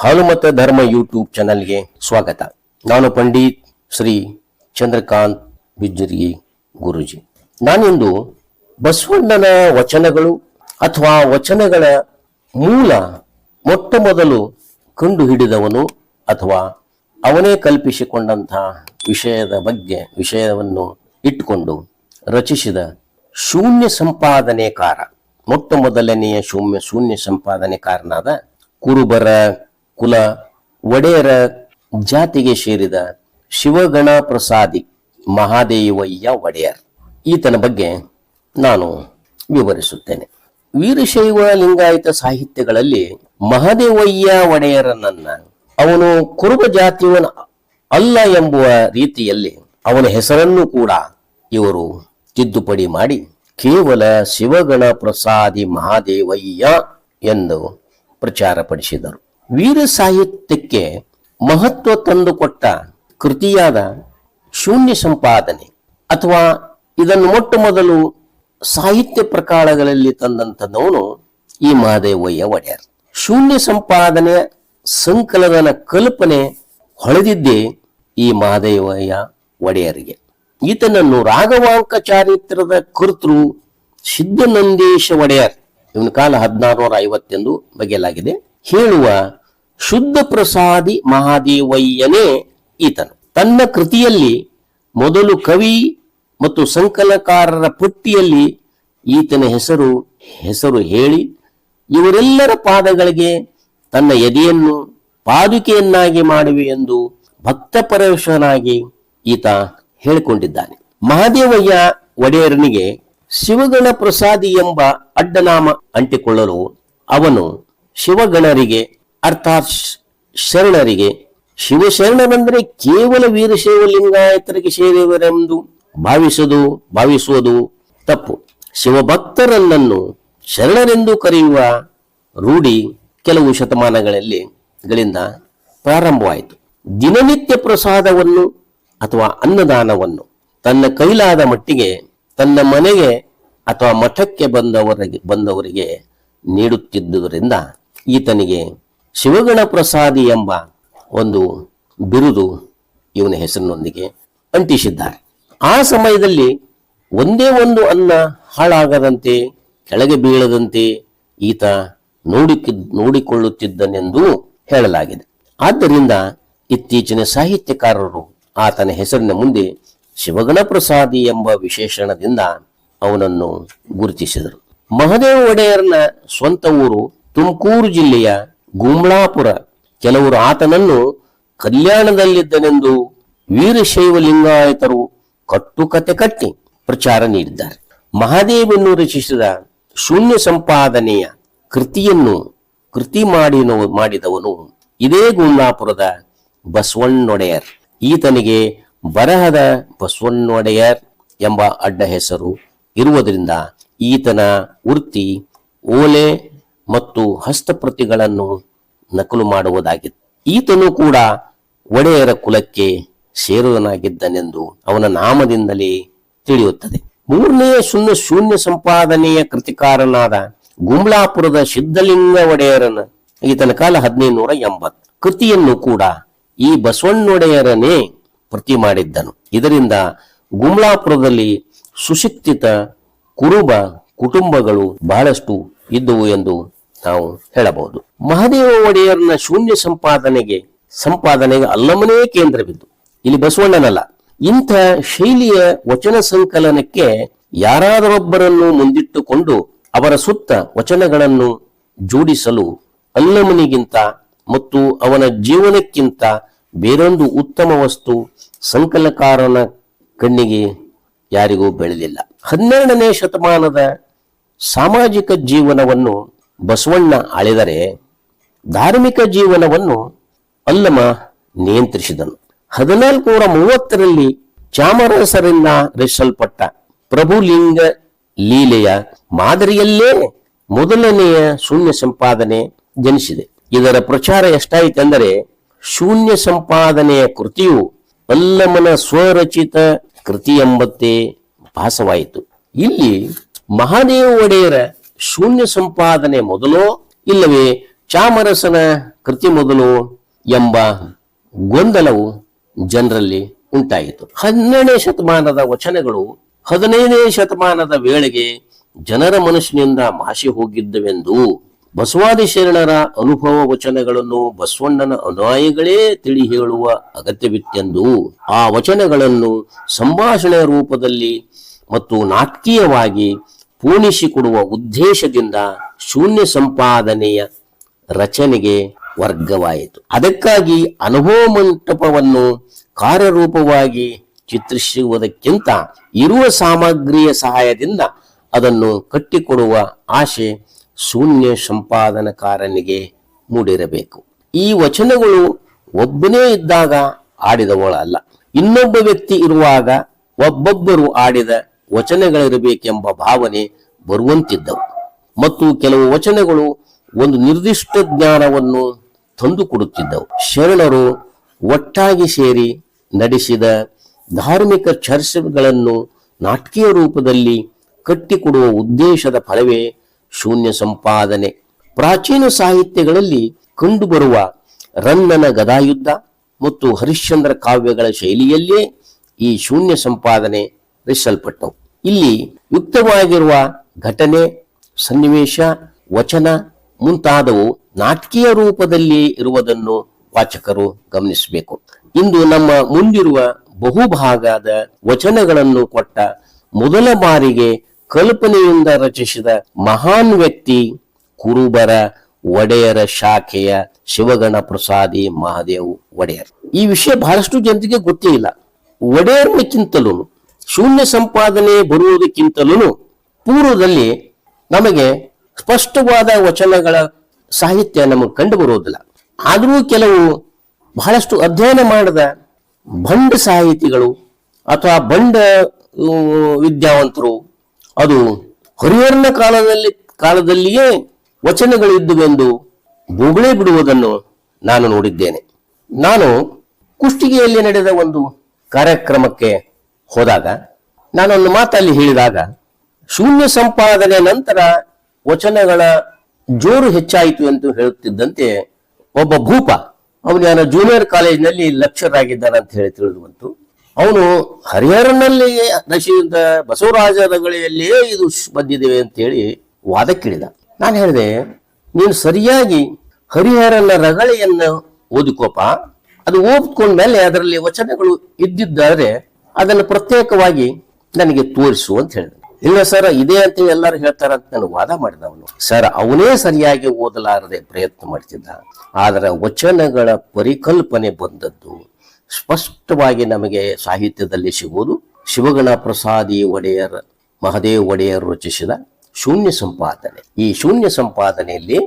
ಹಾಲುಮತ ಧರ್ಮ ಯೂಟ್ಯೂಬ್ ಚಾನಲ್ಗೆ ಸ್ವಾಗತ. ನಾನು ಪಂಡಿತ್ ಶ್ರೀ ಚಂದ್ರಕಾಂತ್ ಬಿಜ್ಜರಿ ಗುರುಜಿ. ನಾನಿಂದು ಬಸವಣ್ಣನ ವಚನಗಳು ಅಥವಾ ವಚನಗಳ ಮೂಲ ಮೊಟ್ಟ ಮೊದಲು ಕಂಡು ಹಿಡಿದವನು ಅಥವಾ ಅವನೇ ಕಲ್ಪಿಸಿಕೊಂಡಂತಹ ವಿಷಯದ ಬಗ್ಗೆ ವಿಷಯವನ್ನು ಇಟ್ಟುಕೊಂಡು ರಚಿಸಿದ ಶೂನ್ಯ ಸಂಪಾದನೆಕಾರ, ಮೊಟ್ಟ ಮೊದಲನೆಯ ಶೂನ್ಯ ಶೂನ್ಯ ಸಂಪಾದನೆಕಾರನಾದ ಕುರುಬರ ಕುಲ ಒಡೆಯರ ಜಾತಿಗೆ ಸೇರಿದ ಶಿವಗಣ ಪ್ರಸಾದಿ ಮಹಾದೇವಯ್ಯ ಒಡೆಯರ್. ಈತನ ಬಗ್ಗೆ ನಾನು ವಿವರಿಸುತ್ತೇನೆ. ವೀರಶೈವ ಲಿಂಗಾಯತ ಸಾಹಿತ್ಯಗಳಲ್ಲಿ ಮಹಾದೇವಯ್ಯ ಒಡೆಯರನನ್ನ ಅವನು ಕುರುಬ ಜಾತಿಯವನ ಅಲ್ಲ ಎಂಬುವ ರೀತಿಯಲ್ಲಿ ಅವನ ಹೆಸರನ್ನು ಕೂಡ ಇವರು ತಿದ್ದುಪಡಿ ಮಾಡಿ ಕೇವಲ ಶಿವಗಣ ಪ್ರಸಾದಿ ಮಹಾದೇವಯ್ಯ ಎಂದು ಪ್ರಚಾರಪಡಿಸಿದರು. ವೀರ ಸಾಹಿತ್ಯಕ್ಕೆ ಮಹತ್ವ ತಂದುಕೊಟ್ಟ ಕೃತಿಯಾದ ಶೂನ್ಯ ಸಂಪಾದನೆ ಅಥವಾ ಇದನ್ನು ಮೊಟ್ಟ ಮೊದಲು ಸಾಹಿತ್ಯ ಪ್ರಕಾರಗಳಲ್ಲಿ ತಂದಂಥದವನು ಈ ಮಹಾದೇವಯ್ಯ ಒಡೆಯರ್. ಶೂನ್ಯ ಸಂಪಾದನೆ ಸಂಕಲನದ ಕಲ್ಪನೆ ಹೊಳೆದಿದ್ದೇ ಈ ಮಹಾದೇವಯ್ಯ ಒಡೆಯರಿಗೆ. ಈತನನ್ನು ರಾಘವಾಂಕ ಚಾರಿತ್ರದ ಕರ್ತೃ ಸಿದ್ದನಂದೇಶ ಒಡೆಯರ್. ಇವನ ಕಾಲ ಹದಿನಾರು ನೂರ ಐವತ್ತೆಂದು ಬಗೆಯಲಾಗಿದೆ. ಹೇಳುವ ಶುದ್ಧ ಪ್ರಸಾದಿ ಮಹಾದೇವಯ್ಯನೇ ಈತನು. ತನ್ನ ಕೃತಿಯಲ್ಲಿ ಮೊದಲು ಕವಿ ಮತ್ತು ಸಂಕಲನಕಾರರ ಪಟ್ಟಿಯಲ್ಲಿ ಈತನ ಹೆಸರು ಹೆಸರು ಹೇಳಿ, ಇವರೆಲ್ಲರ ಪಾದಗಳಿಗೆ ತನ್ನ ಎದೆಯನ್ನು ಪಾದುಕೆಯನ್ನಾಗಿ ಮಾಡುವೆ ಎಂದು ಭಕ್ತಪರವಶನಾಗಿ ಈತ ಹೇಳಿಕೊಂಡಿದ್ದಾನೆ. ಮಹಾದೇವಯ್ಯ ಒಡೆಯರನಿಗೆ ಶಿವಗಣ ಪ್ರಸಾದಿ ಎಂಬ ಅಡ್ಡನಾಮ ಅಂಟಿಕೊಳ್ಳಲು ಅವನು ಶಿವಗಣರಿಗೆ, ಅರ್ಥಾತ್ ಶರಣರಿಗೆ. ಶಿವಶರಣರೆಂದರೆ ಕೇವಲ ವೀರಶೈವ ಲಿಂಗಾಯತರಿಗೆ ಸೇರಿಯವರೆಂದು ಭಾವಿಸುವುದು ಭಾವಿಸುವುದು ತಪ್ಪು. ಶಿವಭಕ್ತರನ್ನು ಶರಣರೆಂದು ಕರೆಯುವ ರೂಢಿ ಕೆಲವು ಶತಮಾನಗಳಲ್ಲಿ ಗಳಿಂದ ಪ್ರಾರಂಭವಾಯಿತು. ದಿನನಿತ್ಯ ಪ್ರಸಾದವನ್ನು ಅಥವಾ ಅನ್ನದಾನವನ್ನು ತನ್ನ ಕೈಲಾದ ಮಟ್ಟಿಗೆ, ತನ್ನ ಮನೆಗೆ ಅಥವಾ ಮಠಕ್ಕೆ ಬಂದವರಿಗೆ ಬಂದವರಿಗೆ ನೀಡುತ್ತಿದ್ದುದರಿಂದ ಈತನಿಗೆ ಶಿವಗಣ ಪ್ರಸಾದಿ ಎಂಬ ಒಂದು ಬಿರುದು ಇವನ ಹೆಸರಿನೊಂದಿಗೆ ಅಂಟಿಸಿದ್ದಾರೆ. ಆ ಸಮಯದಲ್ಲಿ ಒಂದೇ ಒಂದು ಅನ್ನ ಹಾಳಾಗದಂತೆ, ಕೆಳಗೆ ಬೀಳದಂತೆ ಈತ ನೋಡಿಕ, ನೋಡಿಕೊಳ್ಳುತ್ತಿದ್ದನೆಂದು ಹೇಳಲಾಗಿದೆ. ಆದ್ದರಿಂದ ಇತ್ತೀಚಿನ ಸಾಹಿತ್ಯಕಾರರು ಆತನ ಹೆಸರಿನ ಮುಂದೆ ಶಿವಗಣ ಪ್ರಸಾದಿ ಎಂಬ ವಿಶೇಷಣದಿಂದ ಅವನನ್ನು ಗುರುತಿಸಿದರು. ಮಹದೇವ ಒಡೆಯರ್ನ ಸ್ವಂತ ಊರು ತುಮಕೂರು ಜಿಲ್ಲೆಯ ಗುಮ್ಳಾಪುರ ಕೆಲವರು ಆತನನ್ನು ಕಲ್ಯಾಣದಲ್ಲಿದ್ದನೆಂದು ವೀರಶೈವ ಲಿಂಗಾಯತರು ಕಟ್ಟುಕತೆ ಕಟ್ಟಿ ಪ್ರಚಾರ ನೀಡಿದ್ದಾರೆ. ಮಹಾದೇವನ್ನು ರಚಿಸಿದ ಶೂನ್ಯ ಸಂಪಾದನೆಯ ಕೃತಿಯನ್ನು ಕೃತಿ ಮಾಡಿ ಮಾಡಿದವನು ಇದೇ ಗುಮ್ಲಾಪುರದ ಬಸವಣ್ಣೊಡೆಯರ್. ಈತನಿಗೆ ಬರಹದ ಬಸವಣ್ಣೊಡೆಯರ್ ಎಂಬ ಅಡ್ಡ ಹೆಸರು ಇರುವುದರಿಂದ ಈತನ ವೃತ್ತಿ ಓಲೆ ಮತ್ತು ಹಸ್ತಪ್ರತಿಗಳನ್ನು ನಕಲು ಮಾಡುವುದಾಗಿತ್ತು. ಈತನು ಕೂಡ ಒಡೆಯರ ಕುಲಕ್ಕೆ ಸೇರುವನಾಗಿದ್ದನೆಂದು ಅವನ ನಾಮದಿಂದಲೇ ತಿಳಿಯುತ್ತದೆ. ಮೂರನೆಯ ಶೂನ್ಯ ಶೂನ್ಯ ಸಂಪಾದನೆಯ ಕೃತಿಕಾರನಾದ ಗುಮ್ಲಾಪುರದ ಸಿದ್ಧಲಿಂಗ ಒಡೆಯರನ ಈತನ ಕಾಲ ಹದಿನೈದು ನೂರ ಎಂಬತ್ತು. ಕೃತಿಯನ್ನು ಕೂಡ ಈ ಬಸವಣ್ಣೊಡೆಯರನೇ ಪ್ರತಿ ಮಾಡಿದ್ದನು. ಇದರಿಂದ ಗುಮ್ಲಾಪುರದಲ್ಲಿ ಸುಶಿಕ್ಷಿತ ಕುರುಬ ಕುಟುಂಬಗಳು ಬಹಳಷ್ಟು ಇದ್ದವು ಎಂದು ನಾವು ಹೇಳಬಹುದು. ಮಹಾದೇವ ಒಡೆಯರ್ನ ಶೂನ್ಯ ಸಂಪಾದನೆಗೆ ಸಂಪಾದನೆಗೆ ಅಲ್ಲಮನೇ ಕೇಂದ್ರವಿದ್ದು ಇಲ್ಲಿ ಬಸವಣ್ಣನಲ್ಲ, ಇಂಥ ಶೈಲಿಯ ವಚನ ಸಂಕಲನಕ್ಕೆ ಯಾರಾದರೊಬ್ಬರನ್ನು ಮುಂದಿಟ್ಟುಕೊಂಡು ಅವರ ಸುತ್ತ ವಚನಗಳನ್ನು ಜೋಡಿಸಲು ಅಲ್ಲಮನಿಗಿಂತ ಮತ್ತು ಅವನ ಜೀವನಕ್ಕಿಂತ ಬೇರೊಂದು ಉತ್ತಮ ವಸ್ತು ಸಂಕಲಕಾರನ ಕಣ್ಣಿಗೆ ಯಾರಿಗೂ ಬೆಳೆದಿಲ್ಲ. ಹನ್ನೆರಡನೇ ಶತಮಾನದ ಸಾಮಾಜಿಕ ಜೀವನವನ್ನು ಬಸವಣ್ಣ ಆಳಿದರೆ ಧಾರ್ಮಿಕ ಜೀವನವನ್ನು ಅಲ್ಲಮ ನಿಯಂತ್ರಿಸಿದನು. ಹದಿನಾಲ್ಕು ನೂರ ಮೂವತ್ತರಲ್ಲಿ ಚಾಮರಸರಿಂದ ರಚಿಸಲ್ಪಟ್ಟ ಪ್ರಭುಲಿಂಗ ಲೀಲೆಯ ಮಾದರಿಯಲ್ಲೇ ಮೊದಲನೆಯ ಶೂನ್ಯ ಸಂಪಾದನೆ ಜನಿಸಿದೆ. ಇದರ ಪ್ರಚಾರ ಎಷ್ಟಾಯಿತೆಂದರೆ ಶೂನ್ಯ ಸಂಪಾದನೆಯ ಕೃತಿಯು ಅಲ್ಲಮನ ಸ್ವರಚಿತ ಕೃತಿ ಎಂಬಂತೆ ಭಾಸವಾಯಿತು. ಇಲ್ಲಿ ಮಹಾದೇವ ಒಡೆಯರ ಶೂನ್ಯ ಸಂಪಾದನೆ ಮೊದಲೋ ಇಲ್ಲವೇ ಚಾಮರಸನ ಕೃತಿ ಮೊದಲು ಎಂಬ ಗೊಂದಲವು ಜನರಲ್ಲಿ ಉಂಟಾಯಿತು. ಹನ್ನೆರಡನೇ ಶತಮಾನದ ವಚನಗಳು ಹದಿನೈದನೇ ಶತಮಾನದ ವೇಳೆಗೆ ಜನರ ಮನಸ್ಸಿನಿಂದ ಮಾಸಿ ಹೋಗಿದ್ದವೆಂದು ಬಸವಾದಿ ಶರಣರ ಅನುಭವ ವಚನಗಳನ್ನು ಬಸವಣ್ಣನ ಅನುಯಾಯಿಗಳೇ ತಿಳಿ ಹೇಳುವ ಅಗತ್ಯವಿತ್ತೆಂದು ಆ ವಚನಗಳನ್ನು ಸಂಭಾಷಣೆಯ ರೂಪದಲ್ಲಿ ಮತ್ತು ನಾಟಕೀಯವಾಗಿ ಪೂರ್ಣಿಸಿಕೊಡುವ ಉದ್ದೇಶದಿಂದ ಶೂನ್ಯ ಸಂಪಾದನೆಯ ರಚನೆಗೆ ವರ್ಗವಾಯಿತು. ಅದಕ್ಕಾಗಿ ಅನುಭವ ಮಂಟಪವನ್ನು ಕಾರ್ಯರೂಪವಾಗಿ ಚಿತ್ರಿಸುವುದಕ್ಕಿಂತ ಇರುವ ಸಾಮಗ್ರಿಯ ಸಹಾಯದಿಂದ ಅದನ್ನು ಕಟ್ಟಿಕೊಡುವ ಆಶೆ ಶೂನ್ಯ ಸಂಪಾದನಕಾರನಿಗೆ ಮೂಡಿರಬೇಕು. ಈ ವಚನಗಳು ಒಬ್ಬನೇ ಇದ್ದಾಗ ಆಡಿದವಳಲ್ಲ. ಇನ್ನೊಬ್ಬ ವ್ಯಕ್ತಿ ಇರುವಾಗ ಒಬ್ಬೊಬ್ಬರು ಆಡಿದ ವಚನಗಳಿರಬೇಕೆಂಬ ಭಾವನೆ ಬರುವಂತಿದ್ದವು. ಮತ್ತು ಕೆಲವು ವಚನಗಳು ಒಂದು ನಿರ್ದಿಷ್ಟ ಜ್ಞಾನವನ್ನು ತಂದುಕೊಡುತ್ತಿದ್ದವು. ಶರಣರು ಒಟ್ಟಾಗಿ ಸೇರಿ ನಡೆಸಿದ ಧಾರ್ಮಿಕ ಚರ್ಚೆಗಳನ್ನು ನಾಟಕೀಯ ರೂಪದಲ್ಲಿ ಕಟ್ಟಿಕೊಡುವ ಉದ್ದೇಶದ ಫಲವೇ ಶೂನ್ಯ ಸಂಪಾದನೆ. ಪ್ರಾಚೀನ ಸಾಹಿತ್ಯಗಳಲ್ಲಿ ಕಂಡುಬರುವ ರನ್ನನ ಗದಾಯುದ್ಧ ಮತ್ತು ಹರಿಶ್ಚಂದ್ರ ಕಾವ್ಯಗಳ ಶೈಲಿಯಲ್ಲೇ ಈ ಶೂನ್ಯ ಸಂಪಾದನೆ ರಚಿಸಲ್ಪಟ್ಟವು. ಇಲ್ಲಿ ಯುಕ್ತವಾಗಿರುವ ಘಟನೆ, ಸನ್ನಿವೇಶ, ವಚನ ಮುಂತಾದವು ನಾಟಕೀಯ ರೂಪದಲ್ಲಿ ಇರುವುದನ್ನು ವಾಚಕರು ಗಮನಿಸಬೇಕು. ಇಂದು ನಮ್ಮ ಮುಂದಿರುವ ಬಹುಭಾಗದ ವಚನಗಳನ್ನು ಕೊಟ್ಟ ಮೊದಲ ಬಾರಿಗೆ ಕಲ್ಪನೆಯಿಂದ ರಚಿಸಿದ ಮಹಾನ್ ವ್ಯಕ್ತಿ ಕುರುಬರ ಒಡೆಯರ ಶಾಖೆಯ ಶಿವಗಣ ಪ್ರಸಾದಿ ಮಹಾದೇವ್ ಒಡೆಯರ್. ಈ ವಿಷಯ ಬಹಳಷ್ಟು ಜನರಿಗೆ ಗೊತ್ತೇ ಇಲ್ಲ. ಒಡೆಯರ್ನಕ್ಕಿಂತಲೂ ಶೂನ್ಯ ಸಂಪಾದನೆ ಬರುವುದಕ್ಕಿಂತಲೂ ಪೂರ್ವದಲ್ಲಿ ನಮಗೆ ಸ್ಪಷ್ಟವಾದ ವಚನಗಳ ಸಾಹಿತ್ಯ ನಮಗೆ ಕಂಡು ಬರುವುದಿಲ್ಲ. ಆದರೂ ಕೆಲವು ಬಹಳಷ್ಟು ಅಧ್ಯಯನ ಮಾಡದ ಬಂಡ ಸಾಹಿತಿಗಳು ಅಥವಾ ಬಂಡ ವಿದ್ಯಾವಂತರು, ಅದು ಹರಿಹರನ ಕಾಲದಲ್ಲಿ, ಕಾಲದಲ್ಲಿಯೇ ವಚನಗಳು ಇದ್ದುವೆಂದು ಬೊಗಳೆ ಬಿಡುವುದನ್ನು ನಾನು ನೋಡಿದ್ದೇನೆ. ನಾನು ಕುಷ್ಟಿಗೆಯಲ್ಲಿ ನಡೆದ ಒಂದು ಕಾರ್ಯಕ್ರಮಕ್ಕೆ ಹೋದಾಗ ನಾನೊಂದು ಮಾತಲ್ಲಿ ಹೇಳಿದಾಗ, ಶೂನ್ಯ ಸಂಪಾದನೆ ನಂತರ ವಚನಗಳ ಜೋರು ಹೆಚ್ಚಾಯಿತು ಎಂದು ಹೇಳುತ್ತಿದ್ದಂತೆ ಒಬ್ಬ ಭೂಪ, ಅವನು ನಾನು ಜೂನಿಯರ್ ಕಾಲೇಜಿನಲ್ಲಿ ಲೆಕ್ಚರ್ ಆಗಿದ್ದಾನೆ ಅಂತ ಹೇಳಿ ತಿಳಿದು ಬಂತು ಅವನು ಹರಿಹರನಲ್ಲಿ ರಚಿಸಿದ ಬಸವರಾಜ ರಗಳೆಯಲ್ಲಿಯೇ ಇದು ಬಂದಿದ್ದೇವೆ ಬಂದಿದೆ ಅಂತೇಳಿ ವಾದಕ್ಕಿಳಿದ. ನಾನು ಹೇಳಿದೆ, ನೀನು ಸರಿಯಾಗಿ ಹರಿಹರನ ರಗಳೆಯನ್ನು ಓದಿಕೋಪ, ಅದು ಓದ್ಕೊಂಡ್ಮೇಲೆ ಅದರಲ್ಲಿ ವಚನಗಳು ಇದ್ದಿದ್ದರೆ ಅದನ್ನು ಪ್ರತ್ಯೇಕವಾಗಿ ನನಗೆ ತೋರಿಸು ಅಂತ ಹೇಳಿದೆ ಇಲ್ಲ ಸರ್, ಇದೇ ಅಂತ ಎಲ್ಲರೂ ಹೇಳ್ತಾರ ಅಂತ ನಾನು ವಾದ ಮಾಡಿದವನು. ಸರ್, ಅವನೇ ಸರಿಯಾಗಿ ಓದಲಾರದೆ ಪ್ರಯತ್ನ ಮಾಡ್ತಿದ್ದ. ಆದರೆ ವಚನಗಳ ಪರಿಕಲ್ಪನೆ ಬಂದದ್ದು ಸ್ಪಷ್ಟವಾಗಿ ನಮಗೆ ಸಾಹಿತ್ಯದಲ್ಲಿ ಸಿಗುವುದು ಶಿವಗಣ ಪ್ರಸಾದಿ ಒಡೆಯರ್, ಮಹದೇವ್ ಒಡೆಯರ್ ರಚಿಸಿದ ಶೂನ್ಯ ಸಂಪಾದನೆ. ಈ ಶೂನ್ಯ ಸಂಪಾದನೆಯಲ್ಲಿ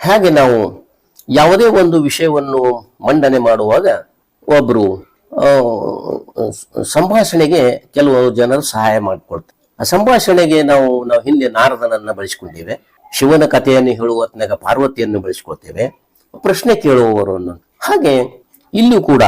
ಹಾಗೆ ನಾವು ಯಾವುದೇ ಒಂದು ವಿಷಯವನ್ನು ಮಂಡನೆ ಮಾಡುವಾಗ ಒಬ್ಬರು ಸಂಭಾಷಣೆಗೆ ಕೆಲವು ಜನರು ಸಹಾಯ ಮಾಡಿಕೊಳ್ತಾರೆ. ಆ ಸಂಭಾಷಣೆಗೆ ನಾವು ನಾವು ಹಿಂದೆ ನಾರದನನ್ನ ಬಳಸಿಕೊಂಡಿವೆ. ಶಿವನ ಕಥೆಯನ್ನು ಹೇಳುವ ಹೊತ್ನಾಗ ಪಾರ್ವತಿಯನ್ನು ಬಳಸಿಕೊಳ್ತೇವೆ. ಪ್ರಶ್ನೆ ಕೇಳುವವರು ಹಾಗೆ ಇಲ್ಲೂ ಕೂಡ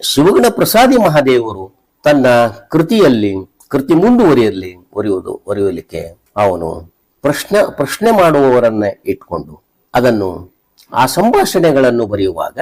ಶಿವಗಣ ಪ್ರಸಾದಿ ಮಹಾದೇವರು ತನ್ನ ಕೃತಿಯಲ್ಲಿ, ಕೃತಿ ಮುಂದುವರಿಯಲಿ ಒರೆಯುವುದು, ಒರೆಯಲಿಕ್ಕೆ ಅವನು ಪ್ರಶ್ನೆ ಪ್ರಶ್ನೆ ಮಾಡುವವರನ್ನ ಇಟ್ಕೊಂಡು ಅದನ್ನು ಆ ಸಂಭಾಷಣೆಗಳನ್ನು ಬರೆಯುವಾಗ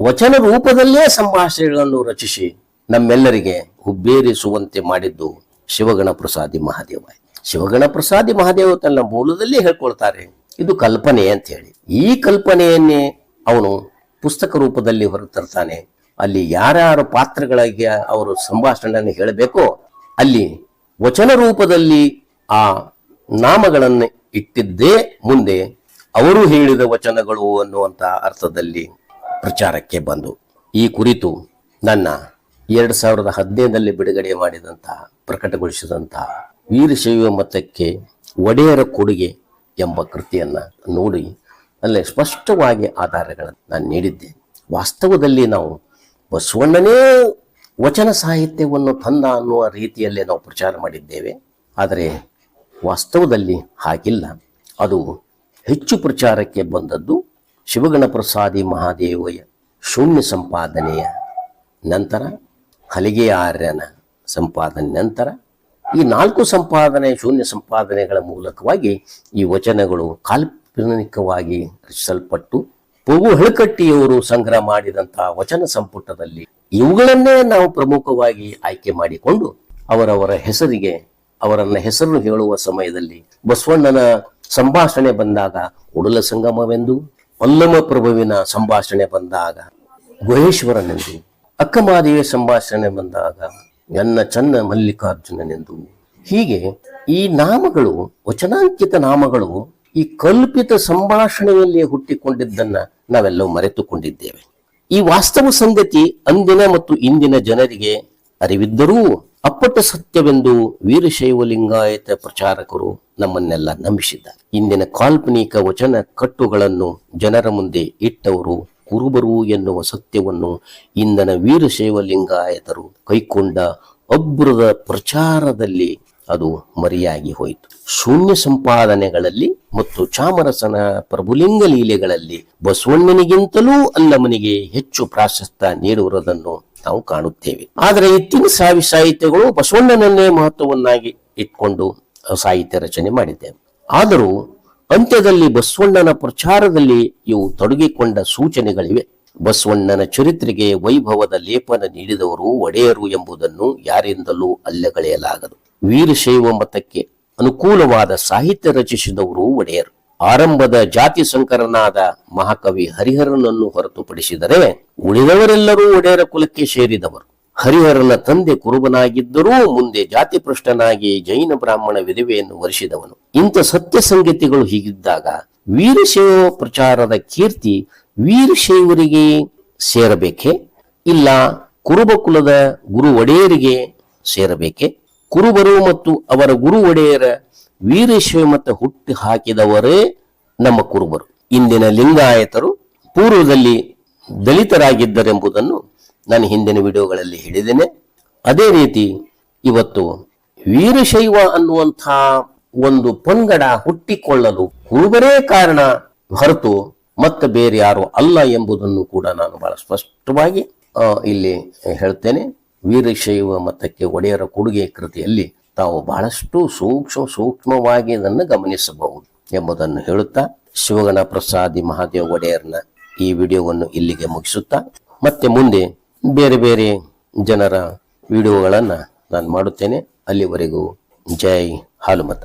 ವಚನ ರೂಪದಲ್ಲೇ ಸಂಭಾಷಣೆಗಳನ್ನು ರಚಿಸಿ ನಮ್ಮೆಲ್ಲರಿಗೆ ಹುಬ್ಬೇರಿಸುವಂತೆ ಮಾಡಿದ್ದು ಶಿವಗಣ ಪ್ರಸಾದಿ ಮಹಾದೇವ. ಶಿವಗಣ ಪ್ರಸಾದಿ ಮಹಾದೇವ ತನ್ನ ಮೂಲದಲ್ಲಿ ಹೇಳ್ಕೊಳ್ತಾರೆ. ಇದು ಕಲ್ಪನೆ ಅಂತ ಹೇಳಿ. ಈ ಕಲ್ಪನೆಯನ್ನೇ ಅವನು ಪುಸ್ತಕ ರೂಪದಲ್ಲಿ ಹೊರತರ್ತಾನೆ. ಅಲ್ಲಿ ಯಾರ್ಯಾರು ಪಾತ್ರಗಳಿಗೆ ಅವರು ಸಂಭಾಷಣೆಯನ್ನು ಹೇಳಬೇಕೋ ಅಲ್ಲಿ ವಚನ ರೂಪದಲ್ಲಿ ಆ ನಾಮಗಳನ್ನು ಇಟ್ಟಿದ್ದೇ ಮುಂದೆ ಅವರು ಹೇಳಿದ ವಚನಗಳು ಅನ್ನುವಂಥ ಅರ್ಥದಲ್ಲಿ ಪ್ರಚಾರಕ್ಕೆ ಬಂದು. ಈ ಕುರಿತು ನನ್ನ ಎರಡು ಸಾವಿರದ ಹದಿನೈದರಲ್ಲಿ ಬಿಡುಗಡೆ ಮಾಡಿದಂತಹ ಪ್ರಕಟಗೊಳಿಸಿದಂತಹ ವೀರಶೈವ ಮತಕ್ಕೆ ಒಡೆಯರ ಕೊಡುಗೆ ಎಂಬ ಕೃತಿಯನ್ನು ನೋಡಿ ಅಲ್ಲಿ ಸ್ಪಷ್ಟವಾಗಿ ಆಧಾರಗಳನ್ನು ನಾನು ನೀಡಿದ್ದೆ. ವಾಸ್ತವದಲ್ಲಿ ನಾವು ಬಸವಣ್ಣನೇ ವಚನ ಸಾಹಿತ್ಯವನ್ನು ತಂದ ಅನ್ನುವ ರೀತಿಯಲ್ಲೇ ನಾವು ಪ್ರಚಾರ ಮಾಡಿದ್ದೇವೆ. ಆದರೆ ವಾಸ್ತವದಲ್ಲಿ ಹಾಗಿಲ್ಲ. ಅದು ಹೆಚ್ಚು ಪ್ರಚಾರಕ್ಕೆ ಬಂದದ್ದು ಶಿವಗಣ ಮಹಾದೇವಯ್ಯ ಮಹಾದೇವಯ ಶೂನ್ಯ ಸಂಪಾದನೆಯ ನಂತರ ಹಲಿಗೆ ಆರ್ಯನ ಸಂಪಾದನೆ ನಂತರ ಈ ನಾಲ್ಕು ಸಂಪಾದನೆ, ಶೂನ್ಯ ಸಂಪಾದನೆಗಳ ಮೂಲಕವಾಗಿ ಈ ವಚನಗಳು ಕಾಲ್ಪನಿಕವಾಗಿ ರಚಿಸಲ್ಪಟ್ಟು ಪೋಗು ಹಳಕಟ್ಟಿಯವರು ಸಂಗ್ರಹ ಮಾಡಿದಂತಹ ವಚನ ಸಂಪುಟದಲ್ಲಿ ಇವುಗಳನ್ನೇ ನಾವು ಪ್ರಮುಖವಾಗಿ ಆಯ್ಕೆ ಮಾಡಿಕೊಂಡು ಅವರವರ ಹೆಸರಿಗೆ, ಅವರನ್ನ ಹೆಸರು ಹೇಳುವ ಸಮಯದಲ್ಲಿ ಬಸವಣ್ಣನ ಸಂಭಾಷಣೆ ಬಂದಾಗ ಉಡಲ ಸಂಗಮವೆಂದು ಅಲ್ಲಮ ಪ್ರಭುವಿನ ಸಂಭಾಷಣೆ ಬಂದಾಗ, ಗುಹೇಶ್ವರನೆಂದು ಅಕ್ಕಮಾದಿಯ ಸಂಭಾಷಣೆ ಬಂದಾಗ, ಎನ್ನ ಚನ್ನ ಮಲ್ಲಿಕಾರ್ಜುನನೆಂದು. ಹೀಗೆ ಈ ನಾಮಗಳು, ವಚನಾಂಕಿತ ನಾಮಗಳು, ಈ ಕಲ್ಪಿತ ಸಂಭಾಷಣೆಯಲ್ಲಿ ಹುಟ್ಟಿಕೊಂಡಿದ್ದನ್ನ ನಾವೆಲ್ಲವೂ ಮರೆತುಕೊಂಡಿದ್ದೇವೆ. ಈ ವಾಸ್ತವ ಸಂಗತಿ ಅಂದಿನ ಮತ್ತು ಇಂದಿನ ಜನರಿಗೆ ಅರಿವಿದ್ದರೂ ಅಪ್ಪಟ ಸತ್ಯವೆಂದು ವೀರಶೈವಲಿಂಗಾಯತ ಪ್ರಚಾರಕರು ನಮ್ಮನ್ನೆಲ್ಲ ನಂಬಿಸಿದ್ದಾರೆ. ಇಂದಿನ ಕಾಲ್ಪನಿಕ ವಚನ ಕಟ್ಟುಗಳನ್ನು ಜನರ ಮುಂದೆ ಇಟ್ಟವರು ಕುರುಬರು ಎನ್ನುವ ಸತ್ಯವನ್ನು ಇಂದನ ವೀರಶೈವಲಿಂಗಾಯತರು ಕೈಕೊಂಡ ಅಬ್ರದ ಪ್ರಚಾರದಲ್ಲಿ ಅದು ಮರಿಯಾಗಿ ಹೋಯಿತು. ಶೂನ್ಯ ಸಂಪಾದನೆಗಳಲ್ಲಿ ಮತ್ತು ಚಾಮರಸನ ಪ್ರಭುಲಿಂಗ ಲೀಲೆಗಳಲ್ಲಿ ಬಸವಣ್ಣನಿಗಿಂತಲೂ ಅಲ್ಲಮನಿಗೆ ಹೆಚ್ಚು ಪ್ರಾಶಸ್ತ್ಯ ನೀಡುವುದನ್ನು ನಾವು ಕಾಣುತ್ತೇವೆ. ಆದರೆ ಇತ್ತಿನ ಸಾವಿ ಸಾಹಿತ್ಯಗಳು ಬಸವಣ್ಣನನ್ನೇ ಮಹತ್ವವನ್ನಾಗಿ ಇಟ್ಕೊಂಡು ಸಾಹಿತ್ಯ ರಚನೆ ಮಾಡಿದ್ದೇವೆ. ಆದರೂ ಅಂತ್ಯದಲ್ಲಿ ಬಸವಣ್ಣನ ಪ್ರಚಾರದಲ್ಲಿ ಇವು ತೊಡಗಿಕೊಂಡ ಸೂಚನೆಗಳಿವೆ. ಬಸವಣ್ಣನ ಚರಿತ್ರೆಗೆ ವೈಭವದ ಲೇಪನ ನೀಡಿದವರು ಒಡೆಯರು ಎಂಬುದನ್ನು ಯಾರಿಂದಲೂ ಅಲ್ಲಗಳೆಯಲಾಗದು. ವೀರಶೈವ ಮತಕ್ಕೆ ಅನುಕೂಲವಾದ ಸಾಹಿತ್ಯ ರಚಿಸಿದವರು ಒಡೆಯರು. ಆರಂಭದ ಜಾತಿ ಸಂಕರನಾದ ಮಹಾಕವಿ ಹರಿಹರನನ್ನು ಹೊರತುಪಡಿಸಿದರೆ ಉಳಿದವರೆಲ್ಲರೂ ಒಡೆಯರ ಕುಲಕ್ಕೆ ಸೇರಿದವರು. ಹರಿಹರನ ತಂದೆ ಕುರುಬನಾಗಿದ್ದರೂ ಮುಂದೆ ಜಾತಿ ಪೃಷ್ಠನಾಗಿ ಜೈನ ಬ್ರಾಹ್ಮಣ ವಿಧವೆಯನ್ನು ವರಿಸಿದವನು. ಇಂಥ ಸತ್ಯ ಸಂಗತಿಗಳು ಹೀಗಿದ್ದಾಗ ವೀರಶೈವ ಪ್ರಚಾರದ ಕೀರ್ತಿ ವೀರಶೈವರಿಗೆ ಸೇರಬೇಕೆ? ಇಲ್ಲ ಕುರುಬ ಕುಲದ ಗುರು ಒಡೆಯರಿಗೆ ಸೇರಬೇಕೆ? ಕುರುಬರು ಮತ್ತು ಅವರ ಗುರು ಒಡೆಯರ ವೀರಶೈವ ಮತ ಹುಟ್ಟಿ ಹಾಕಿದವರೇ ನಮ್ಮ ಕುರುಬರು. ಇಂದಿನ ಲಿಂಗಾಯತರು ಪೂರ್ವದಲ್ಲಿ ದಲಿತರಾಗಿದ್ದರೆಂಬುದನ್ನು ನಾನು ಹಿಂದಿನ ವಿಡಿಯೋಗಳಲ್ಲಿ ಹೇಳಿದ್ದೇನೆ. ಅದೇ ರೀತಿ ಇವತ್ತು ವೀರಶೈವ ಅನ್ನುವಂಥ ಒಂದು ಪಂಗಡ ಹುಟ್ಟಿಕೊಳ್ಳಲು ಕುರುಬರೇ ಕಾರಣ ಹೊರತು ಮತ್ತೆ ಬೇರೆ ಯಾರು ಅಲ್ಲ ಎಂಬುದನ್ನು ಕೂಡ ನಾನು ಬಹಳ ಸ್ಪಷ್ಟವಾಗಿ ಇಲ್ಲಿ ಹೇಳ್ತೇನೆ. ವೀರಶೈವ ಮತಕ್ಕೆ ಒಡೆಯರ ಕೊಡುಗೆ ಕೃತಿಯಲ್ಲಿ ತಾವು ಬಹಳಷ್ಟು ಸೂಕ್ಷ್ಮ ಸೂಕ್ಷ್ಮವಾಗಿ ಇದನ್ನು ಗಮನಿಸಬಹುದು ಎಂಬುದನ್ನು ಹೇಳುತ್ತಾ ಶಿವಗಣ ಪ್ರಸಾದಿ ಮಹಾದೇವ ಒಡೆಯರ್ನ ಈ ವಿಡಿಯೋವನ್ನು ಇಲ್ಲಿಗೆ ಮುಗಿಸುತ್ತಾ ಮತ್ತೆ ಮುಂದೆ ಬೇರೆ ಬೇರೆ ಜನರ ವಿಡಿಯೋಗಳನ್ನು ನಾನು ಮಾಡುತ್ತೇನೆ. ಅಲ್ಲಿವರೆಗೂ ಜೈ ಹಾಲುಮತ.